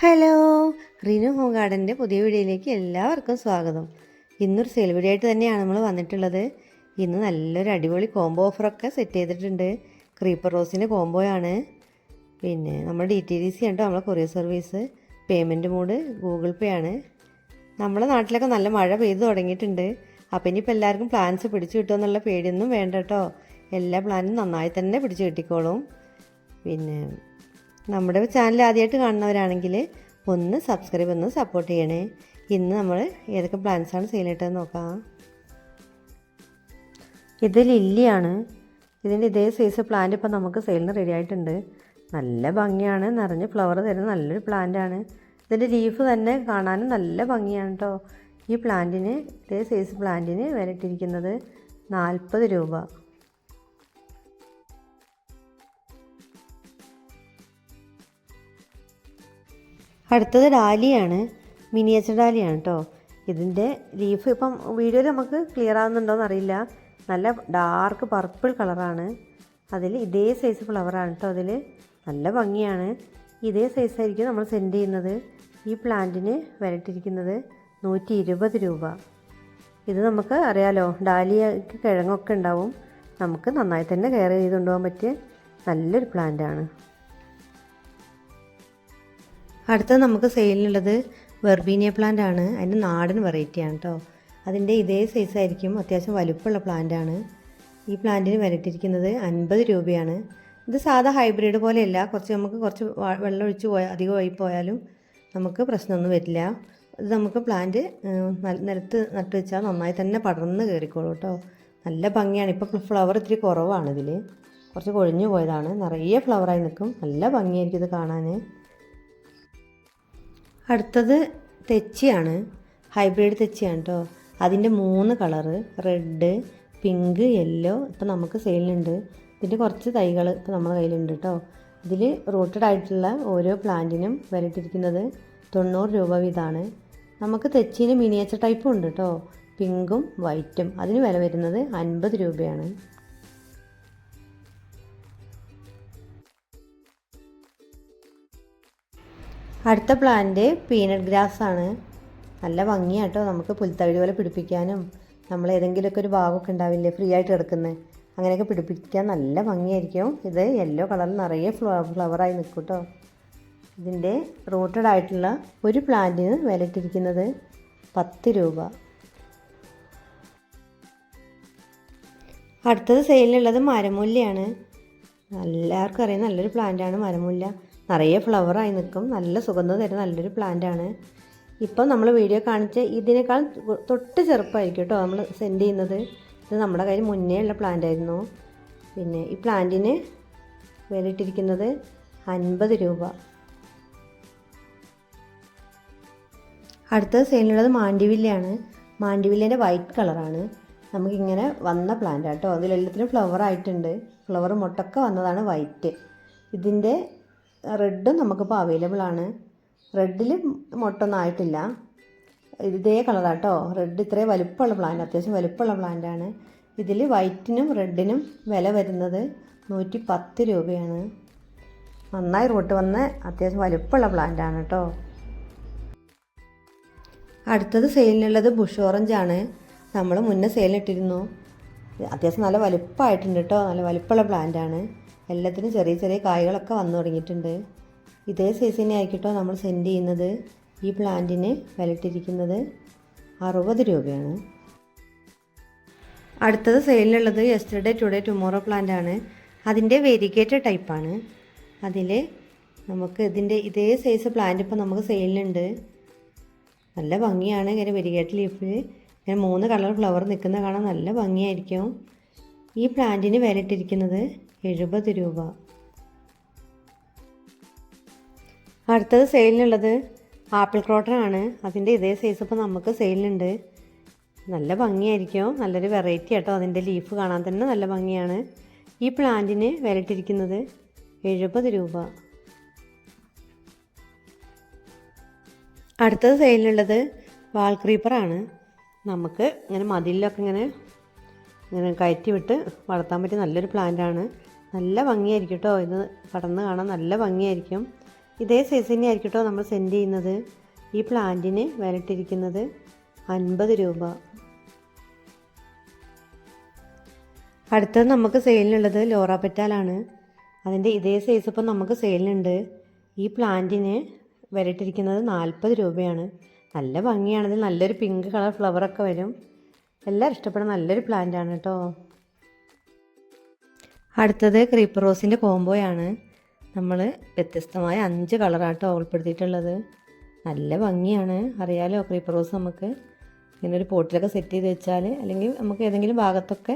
Hello Rinu home ഗാർഡന്റെ പുതിയ വീഡിയോയിലേക്ക് എല്ലാവർക്കും സ്വാഗതം. ഇന്നൊരു സെയിൽ വീഡിയോ ആയിട്ട് തന്നെയാണ് നമ്മൾ വന്നിട്ടുള്ളത്. ഇന്ന് നല്ലൊരു അടിപൊളി കോംബോ ഓഫറൊക്കെ സെറ്റ് ചെയ്തിട്ടുണ്ട്. ക്രീപ്പർ റോസിന്റെ കോംബോയാണ് പിന്നെ നമ്മുടെ ഡി ടി ഡി സി ഉണ്ട് നമ്മളെ courier service payment mode Google Pay ആണ്. നമ്മുടെ നാട്ടിലൊക്കെ നല്ല മഴ പെയ്തു തുടങ്ങിയിട്ടുണ്ട്. അപ്പം ഇനിയിപ്പോൾ എല്ലാവർക്കും പ്ലാൻസ് പിടിച്ചു കിട്ടുമെന്നുള്ള പേടിയൊന്നും വേണ്ട കേട്ടോ. എല്ലാ പ്ലാനും നന്നായി തന്നെ പിടിച്ചു കിട്ടിക്കോളും. പിന്നെ നമ്മുടെ ചാനൽ ആദ്യമായിട്ട് കാണുന്നവരാണെങ്കിൽ ഒന്ന് സബ്സ്ക്രൈബ് ഒന്ന് സപ്പോർട്ട് ചെയ്യണേ. ഇന്ന് നമ്മൾ ഏതൊക്കെ പ്ലാൻസാണ് സെയിൽ ചെയ്തിട്ടെന്ന് നോക്കാം. ഇത് ലില്ലിയാണ്. ഇതിന്റെ ഇതേ സൈസ് പ്ലാന്റ് ഇപ്പം നമുക്ക് സെയിലിന് റെഡി ആയിട്ടുണ്ട്. നല്ല ഭംഗിയാണ്. നിറഞ്ഞ് ഫ്ലവർ തരുന്ന നല്ലൊരു പ്ലാന്റാണ് ഇതിന്റെ ലീഫ് തന്നെ കാണാനും നല്ല ഭംഗിയാണ് കേട്ടോ ഈ പ്ലാന്റിന് ഇതേ സൈസ് പ്ലാന്റിന് വിലയിട്ടിരിക്കുന്നത് നാൽപ്പത് രൂപ. അടുത്തത് ഡാലിയാണ് മിനിയേച്ചർ ഡാലിയാണ് കേട്ടോ ഇതിന്റെ ലീഫ് ഇപ്പം വീഡിയോയിൽ നമുക്ക് ക്ലിയർ ആകുന്നുണ്ടോ അറിയില്ല. നല്ല ഡാർക്ക് പർപ്പിൾ കളറാണ് അതിൽ ഇതേ സൈസ് ഫ്ലവറാണ് കേട്ടോ അതിൽ. നല്ല ഭംഗിയാണ്. ഇതേ സൈസായിരിക്കും നമ്മൾ സെൻഡ് ചെയ്യുന്നത്. ഈ പ്ലാന്റിന് വിലട്ടിരിക്കുന്നത് നൂറ്റി ഇരുപത് രൂപ. ഇത് നമുക്ക് അറിയാലോ ഡാലിയക്ക് കിഴങ്ങൊക്കെ ഉണ്ടാവും. നമുക്ക് നന്നായി തന്നെ കെയർ ചെയ്ത് കൊണ്ടുപോകാൻ പറ്റിയ നല്ലൊരു പ്ലാന്റാണ് അടുത്തത് നമുക്ക് സെയിലിനുള്ളത് വെർബീനിയ പ്ലാന്റ് ആണ്. അതിന്റെ നാടൻ വെറൈറ്റിയാണ് കേട്ടോ അതിന്റെ ഇതേ സൈസ് ആയിരിക്കും. അത്യാവശ്യം വലുപ്പമുള്ള പ്ലാന്റ് ആണ്. ഈ പ്ലാന്റിന് വിലയിട്ടിരിക്കുന്നത് അൻപത് രൂപയാണ്. ഇത് സാധാ ഹൈബ്രിഡ് പോലെയല്ല. കുറച്ച് നമുക്ക് കുറച്ച് വെള്ളം ഒഴിച്ച് പോയാൽ അധികമായി പോയാലും നമുക്ക് പ്രശ്നമൊന്നും വരില്ല. ഇത് നമുക്ക് പ്ലാന്റ് നിലത്ത് നട്ട് വെച്ചാൽ നന്നായി തന്നെ പടർന്ന് കയറിക്കോളൂ കേട്ടോ നല്ല ഭംഗിയാണ്. ഇപ്പോൾ ഫ്ലവർ ഇത്തിരി കുറവാണ് ഇതിൽ കുറച്ച് കൊഴിഞ്ഞു പോയതാണ്. നിറയെ ഫ്ലവറായി നിൽക്കും. നല്ല ഭംഗിയായിരിക്കും ഇത് കാണാൻ അടുത്തത് തെച്ചിയാണ്. ഹൈബ്രിഡ് തെച്ചിയാണ് കേട്ടോ അതിന്റെ മൂന്ന് കളറ് റെഡ് പിങ്ക് യെല്ലോ ഇപ്പം നമുക്ക് സെയിലുണ്ട് ഇതിന്റെ കുറച്ച് തൈകൾ ഇപ്പം നമ്മുടെ കയ്യിലുണ്ട് കേട്ടോ ഇതിൽ റൂട്ടഡ് ആയിട്ടുള്ള ഓരോ പ്ലാന്റിനും വിലയിട്ടിരിക്കുന്നത് തൊണ്ണൂറ് രൂപ വീതമാണ്. നമുക്ക് തെച്ചിന് മിനിയേച്ചർ ടൈപ്പും ഉണ്ട് കേട്ടോ പിങ്കും വൈറ്റും അതിന് വില വരുന്നത് അൻപത് രൂപയാണ്. അടുത്ത പ്ലാന്റ് പീനട്ട് ഗ്രാസ് ആണ്. നല്ല ഭംഗിയാട്ടോ നമുക്ക് പുൽത്തകിടി പോലെ പിടിപ്പിക്കാനും. നമ്മൾ ഏതെങ്കിലുമൊക്കെ ഒരു ഭാഗമൊക്കെ ഉണ്ടാവില്ലേ ഫ്രീ ആയിട്ട് കിടക്കുന്നത് അങ്ങനെയൊക്കെ പിടിപ്പിക്കാൻ നല്ല ഭംഗിയായിരിക്കും. ഇത് യെല്ലോ കളറിൽ നിറയെ ഫ്ലവറായി നിൽക്കും കേട്ടോ ഇതിന്റെ റൂട്ടഡ് ആയിട്ടുള്ള ഒരു പ്ലാന്റിന് വിലയിട്ടിരിക്കുന്നത് പത്ത് രൂപ. അടുത്തത് സെയിലുള്ളത് മരമുല്ലയാണ്. എല്ലാവർക്കും അറിയാം നല്ലൊരു പ്ലാന്റാണ് മരമുല്ല. നിറയെ ഫ്ലവറായി നിൽക്കും. നല്ല സുഗന്ധം തരുന്ന നല്ലൊരു പ്ലാന്റാണ് ഇപ്പം നമ്മൾ വീഡിയോ കാണിച്ച് ഇതിനേക്കാൾ തൊട്ട് ചെറുപ്പമായിരിക്കും കേട്ടോ നമ്മൾ സെൻഡ് ചെയ്യുന്നത്. ഇത് നമ്മുടെ കയ്യിൽ മുന്നേ ഉള്ള പ്ലാന്റ് ആയിരുന്നു. പിന്നെ ഈ പ്ലാന്റിന് വിലയിട്ടിരിക്കുന്നത് അൻപത് രൂപ. അടുത്ത സെയിലുള്ളത് മാണ്ടിവില്ലയാണ് മാണ്ടിവില്ലേന്റെ വൈറ്റ് കളറാണ് നമുക്കിങ്ങനെ വന്ന പ്ലാന്റ് കേട്ടോ അതിലെല്ലാത്തിനും ഫ്ലവർ ആയിട്ടുണ്ട്. ഫ്ലവർ മുട്ടൊക്കെ വന്നതാണ് വൈറ്റ് ഇതിന്റെ റെഡും നമുക്കിപ്പോൾ അവൈലബിൾ ആണ്. റെഡിൽ മുട്ടൊന്നും ആയിട്ടില്ല ഇതേ കളറാട്ടോ റെഡ് ഇത്രയും വലുപ്പമുള്ള പ്ലാന്റ് അത്യാവശ്യം വലുപ്പമുള്ള പ്ലാന്റാണ് ഇതിൽ വൈറ്റിനും റെഡിനും വില വരുന്നത് നൂറ്റി പത്ത് രൂപയാണ്. നന്നായി റൂട്ട് വന്ന് അത്യാവശ്യം വലുപ്പമുള്ള പ്ലാന്റാണ് കേട്ടോ അടുത്തത് സെയിലിനുള്ളത് ബുഷ് ഓറഞ്ച് ആണ്. നമ്മൾ മുന്നേ സെയിലിട്ടിരുന്നു അത്യാവശ്യം നല്ല വലുപ്പമായിട്ടുണ്ട് കേട്ടോ നല്ല വലുപ്പമുള്ള പ്ലാന്റ് ആണ്. എല്ലാത്തിനും ചെറിയ ചെറിയ കായ്കളൊക്കെ വന്നു തുടങ്ങിയിട്ടുണ്ട്. ഇതേ സൈസിനെ ആയിക്കിട്ടോ നമ്മൾ സെൻഡ് ചെയ്യുന്നത് ഈ പ്ലാന്റിന് വിലട്ടിരിക്കുന്നത് അറുപത് രൂപയാണ്. അടുത്തത് സെയിലുള്ളത് യെസ്റ്റർഡേ ടുഡേ ടുമോറോ പ്ലാന്റ് ആണ്. അതിന്റെ വെരിഗേറ്റഡ് ടൈപ്പാണ് അതിൽ നമുക്ക് ഇതിന്റെ ഇതേ സൈസ് പ്ലാന്റ് ഇപ്പോൾ നമുക്ക് സെയിലിനുണ്ട് നല്ല ഭംഗിയാണ് ഇങ്ങനെ വെരിഗേറ്റ് ലീഫിൽ ഇങ്ങനെ മൂന്ന് കളർ ഫ്ലവർ നിൽക്കുന്ന കാണാൻ നല്ല ഭംഗിയായിരിക്കും. ഈ പ്ലാന്റിന് വിലയിട്ടിരിക്കുന്നത് എഴുപത് രൂപ. അടുത്തത് സെയിലിനുള്ളത് ആപ്പിൾ ക്രോട്ടറാണ് അതിന്റെ ഇതേ സൈസ് ഇപ്പോൾ നമുക്ക് സെയിലുണ്ട് നല്ല ഭംഗിയായിരിക്കും. നല്ലൊരു വെറൈറ്റി ആട്ടോ. അതിന്റെ ലീഫ് കാണാൻ തന്നെ നല്ല ഭംഗിയാണ്. ഈ പ്ലാന്റിന് വിലയിട്ടിരിക്കുന്നത് എഴുപത് രൂപ. അടുത്തത് സെയിലിനുള്ളത് വാൾ ക്രീപ്പറാണ് നമുക്ക് ഇങ്ങനെ മതിലൊക്കെ ഇങ്ങനെ ഇങ്ങനെ കയറ്റി വിട്ട് വളർത്താൻ പറ്റിയ നല്ലൊരു പ്ലാന്റാണ് നല്ല ഭംഗിയായിരിക്കും കേട്ടോ ഇത് പടർന്ന് കാണാൻ നല്ല ഭംഗിയായിരിക്കും. ഇതേ സൈസ് തന്നെ ആയിരിക്കും കേട്ടോ നമ്മൾ സെൻഡ് ചെയ്യുന്നത്. ഈ പ്ലാന്റിന് വിലട്ടിരിക്കുന്നത് അൻപത് രൂപ. അടുത്തത് നമുക്ക് സെയിലിനുള്ളത് ലോറ പെറ്റാലാണ്. അതിന്റെ ഇതേ സൈസ് ഇപ്പം നമുക്ക് സെയിലിനുണ്ട് ഈ പ്ലാന്റിന് വിലട്ടിരിക്കുന്നത് നാൽപ്പത് രൂപയാണ്. നല്ല ഭംഗിയാണത് നല്ലൊരു പിങ്ക് കളർ ഫ്ലവറൊക്കെ വരും. എല്ലാവരും ഇഷ്ടപ്പെടുന്ന നല്ലൊരു പ്ലാന്റാണ് കേട്ടോ. അടുത്തത് ക്രീപ്പർ റോസിന്റെ കോംബോയാണ് നമ്മൾ വ്യത്യസ്തമായ അഞ്ച് കളറാട്ടോ ഉൾപ്പെടുത്തിയിട്ടുള്ളത്. നല്ല ഭംഗിയാണ്. അറിയാലോ ക്രീപ്പർ റോസ് നമുക്ക് ഇങ്ങനെ ഒരു പോട്ടിലൊക്കെ സെറ്റ് ചെയ്ത് വെച്ചാൽ അല്ലെങ്കിൽ നമുക്ക് ഏതെങ്കിലും ഭാഗത്തൊക്കെ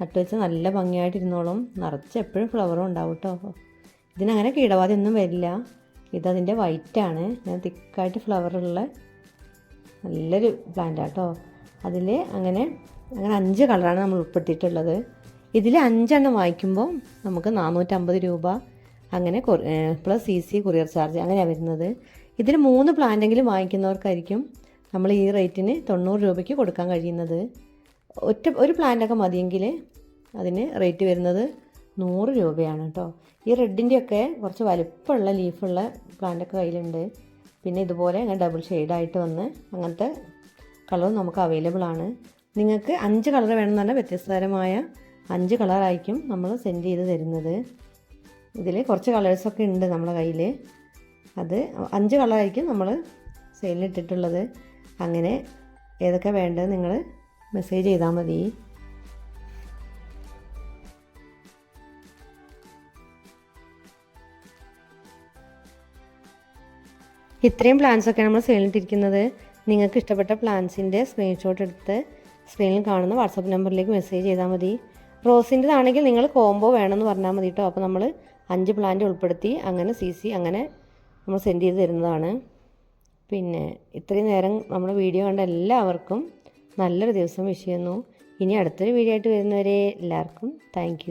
നട്ട് വെച്ച് നല്ല ഭംഗിയായിട്ടിരുന്നോളും. നിറച്ച് എപ്പോഴും ഫ്ലവറും ഉണ്ടാവും കേട്ടോ ഇതിനങ്ങനെ കീടബാധ ഒന്നും വരില്ല. ഇതതിന്റെ വൈറ്റാണ് ഞാൻ തിക്കായിട്ട് ഫ്ലവറുള്ള നല്ലൊരു പ്ലാന്റ് കേട്ടോ അതിൽ അങ്ങനെ അങ്ങനെ അഞ്ച് കളറാണ് നമ്മൾ ഉൾപ്പെടുത്തിയിട്ടുള്ളത്. ഇതിൽ അഞ്ചെണ്ണം വാങ്ങിക്കുമ്പോൾ നമുക്ക് നാനൂറ്റമ്പത് രൂപ അങ്ങനെ plus C C courier charge അങ്ങനെയാണ് വരുന്നത്. ഇതിൽ മൂന്ന് പ്ലാന്റെങ്കിലും വാങ്ങിക്കുന്നവർക്കായിരിക്കും നമ്മൾ ഈ റേറ്റിന് തൊണ്ണൂറ് രൂപയ്ക്ക് കൊടുക്കാൻ കഴിയുന്നത്. ഒറ്റ ഒരു പ്ലാന്റൊക്കെ മതിയെങ്കിൽ അതിന് റേറ്റ് വരുന്നത് നൂറ് രൂപയാണ് കേട്ടോ ഈ റെഡിന്റെയൊക്കെ കുറച്ച് വലുപ്പമുള്ള ലീഫുള്ള പ്ലാന്റൊക്കെ കയ്യിലുണ്ട്. പിന്നെ ഇതുപോലെ അങ്ങനെ ഡബിൾ ഷെയ്ഡായിട്ട് വന്ന് അങ്ങനത്തെ കളർ നമുക്ക് അവൈലബിൾ ആണ്. നിങ്ങൾക്ക് അഞ്ച് കളർ വേണമെന്നല്ല വ്യത്യസ്തതരമായ അഞ്ച് കളറായിരിക്കും നമ്മൾ സെൻഡ് ചെയ്ത് തരുന്നത്. ഇതിൽ കുറച്ച് കളേഴ്സൊക്കെ ഉണ്ട് നമ്മുടെ കയ്യിൽ അത് അഞ്ച് കളറായിരിക്കും നമ്മൾ സെയിലിട്ടിട്ടുള്ളത് അങ്ങനെ ഏതൊക്കെ വേണ്ടത് നിങ്ങൾ മെസ്സേജ് ചെയ്താൽ മതി. ഇത്രയും പ്ലാൻസൊക്കെ നമ്മൾ സെയിലിട്ടിരിക്കുന്നത് നിങ്ങൾക്ക് ഇഷ്ടപ്പെട്ട പ്ലാൻസിന്റെ സ്ക്രീൻഷോട്ട് എടുത്ത് സ്ക്രീനിൽ കാണുന്ന വാട്സപ്പ് നമ്പറിലേക്ക് മെസ്സേജ് ചെയ്താൽ മതി. റോസിന്റെതാണെങ്കിൽ നിങ്ങൾ കോംബോ വേണമെന്ന് പറഞ്ഞാൽ മതി കേട്ടോ അപ്പോൾ നമ്മൾ അഞ്ച് പ്ലാന്റ് ഉൾപ്പെടുത്തി അങ്ങനെ സി സി അങ്ങനെ നമ്മൾ സെൻഡ് ചെയ്ത് തരുന്നതാണ്. പിന്നെ ഇത്രയും നേരം നമ്മുടെ വീഡിയോ കണ്ട എല്ലാവർക്കും നല്ലൊരു ദിവസം വിഷയുന്നു ഇനി അടുത്തൊരു വീഡിയോ ആയിട്ട് വരുന്നവരെ എല്ലാവർക്കും താങ്ക്